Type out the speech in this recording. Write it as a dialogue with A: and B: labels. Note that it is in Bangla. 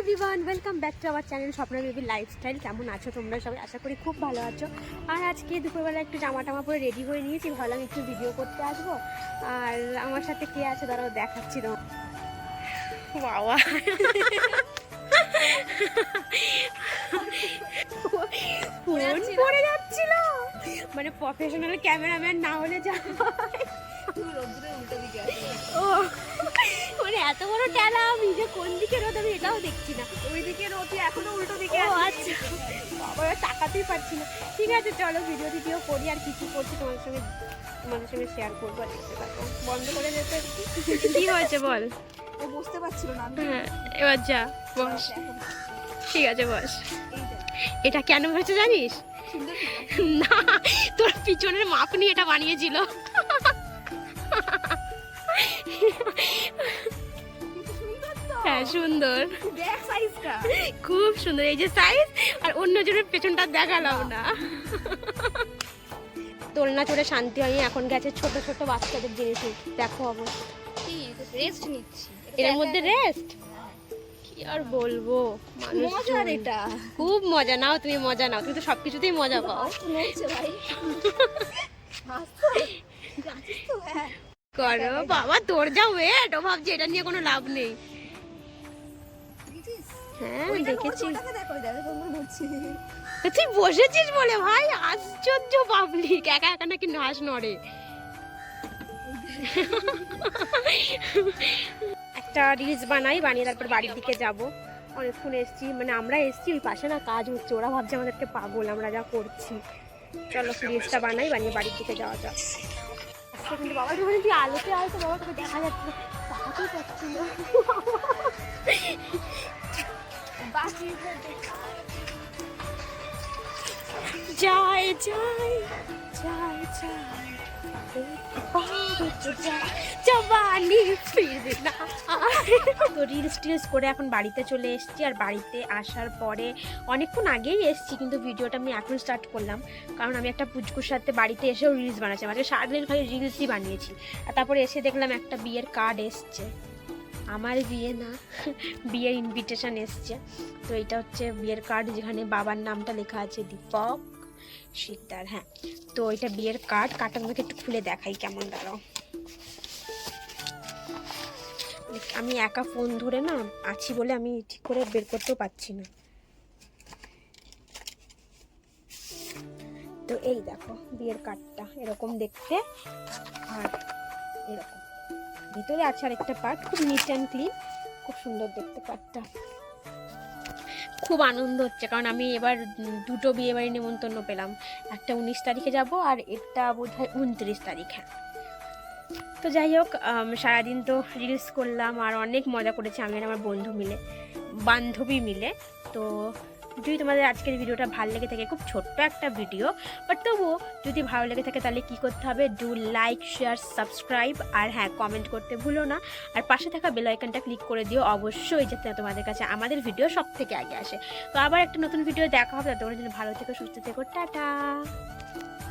A: Everyone welcome back to our channel Swapna baby lifestyle কেমন আছো তোমরা সবাই? আশা করি খুব ভালো আছো। আর আজকে দুপুরবেলা একটু জামা টামা পরে রেডি হয়ে নিয়েছি ভাবলাম একটু ভিডিও করতে আসব। আর আমার সাথে কে আছে দাঁড়াও দেখাচ্ছি তো বাবা। ফোন পড়ে যাচ্ছিল। মানে প্রফেশনাল ক্যামেরাম্যান না হলে যা হয়। ও এত বড় টেলা আমি যে কোন দিকে রোদ আমি এটাও দেখছি না।
B: ওইদিকে রোটি এখনও উল্টো দিকে
A: ও আচ্ছা। বাবা তাকাতেই পারছি না। ঠিক আছে চলো ভিডিও টিডিও করি আর কি কি করছি তোমাদের সঙ্গে তোমাদের সঙ্গে শেয়ার করব আর দেখতে পারব। বন্ধ করে যেতে কি। হয়েছে বল?
B: ও বুঝতে পারছিল না
A: হ্যাঁ এবার যা বস। ঠিক আছে বস। এটা কেন হয়েছে জানিস? না তোর পিছনের মাপ নিয়ে এটা বানিয়েছিল। হ্যাঁ সুন্দর।
B: দেখ সাইজটা
A: খুব সুন্দর এই যে সাইজ আর অন্যজনের পেছনটা দেখালাম না। দোলনা চড়ে শান্তি হয়নি এখন গেছে ছোট ছোট বাচ্চাদের জিনিস দেখো অবস্থা
B: রেস্ট নিচ্ছি।
A: এর মধ্যে রেস্ট কি আর বলব।
B: মজার এটা।
A: খুব মজা। নাও তুমি মজা নাও তুমি তো সবকিছুতেই মজা পাও।
B: হ্যাঁ।
A: করো বাবা তোর যা ওয়েট ও ভাবছি এটা নিয়ে কোনো লাভ নেই। হ্যাঁ দেখেছি। তুই বসেছিস বলে ভাই? আশ্চর্য পাবলিক একা একা নাকি নাচ নড়ে। একটা রিলস বানাই বানিয়ে তারপর বাড়ির দিকে যাব। অনেকক্ষণ এসছি মানে আমরা এসছি ওই পাশে না কাজ হচ্ছে। ওরা ভাবছে আমাদেরকে পাগল আমরা যা করছি। চলো রিলসটা বানাই বানিয়ে বাড়ির দিকে যাওয়া যাক। কিন্তু বাবা যখন তুই আলোতে আলোতে বাবা তোকে দেখা যাচ্ছে তাকাতেই পাচ্ছি না। যাই যাই যাই যাই জবানি তো রিলস টিলস করে এখন বাড়িতে চলে এসেছি আর বাড়িতে আসার পরে অনেকক্ষণ আগেই এসেছি, কিন্তু ভিডিওটা আমি এখন স্টার্ট করলাম। কারণ আমি একটা পুচকুর সাথে বাড়িতে এসেও রিলস বানাচ্ছি। আমাকে সারাদিন খালি রিলসই বানিয়েছি। আর তারপরে এসে দেখলাম একটা বিয়ের কার্ড এসছে। আমার বিয়ে না, বিয়ের ইনভিটেশন এসছে। তো এটা হচ্ছে বিয়ের কার্ড যেখানে বাবার নামটা লেখা আছে, দীপক শিকদার হ্যাঁ। তো এটা বিয়ের কার্ড কার্ডটা তোমাকে একটু খুলে দেখাই কেমন, দাঁড়াও। আমি একা ফোন ধরে না আছি বলে আমি ঠিক করে বের করতেও পারছি না। তো এই দেখো, বিয়ের কার্ডটা এরকম দেখতে আর এরকম। ভিতরে আছে আর একটা পার্ট খুব নিট অ্যান্ড ক্লিন খুব সুন্দর দেখতে কার্ডটা খুব আনন্দ হচ্ছে, কারণ আমি এবার দুটো বিয়ে বাড়ি নিমন্ত্রণ পেলাম। একটা উনিশ তারিখে যাব আর এটা বোধ হয় উনত্রিশ তারিখে। তো যাই হোক সারাদিন তো রিলস করলাম আর অনেক মজা করেছি আমি আর আমার বন্ধু মিলে, বান্ধবী মিলে। তো যদি তোমাদের আজকের ভিডিওটা ভালো লেগে থাকে, খুব ছোট্ট একটা ভিডিও বাট তবুও যদি ভালো লেগে থাকে তাহলে কী করতে হবে? ডু লাইক শেয়ার সাবস্ক্রাইব আর হ্যাঁ কমেন্ট করতে ভুলো না। আর পাশে থাকা বেল আইকনটা ক্লিক করে দিও অবশ্যই, যাতে তোমাদের কাছে আমাদের ভিডিও সব থেকে আগে আসে। তো আবার একটা নতুন ভিডিও দেখা হবে তোমার জন্য ভালো থেকে, সুস্থ থেকো, টাটা!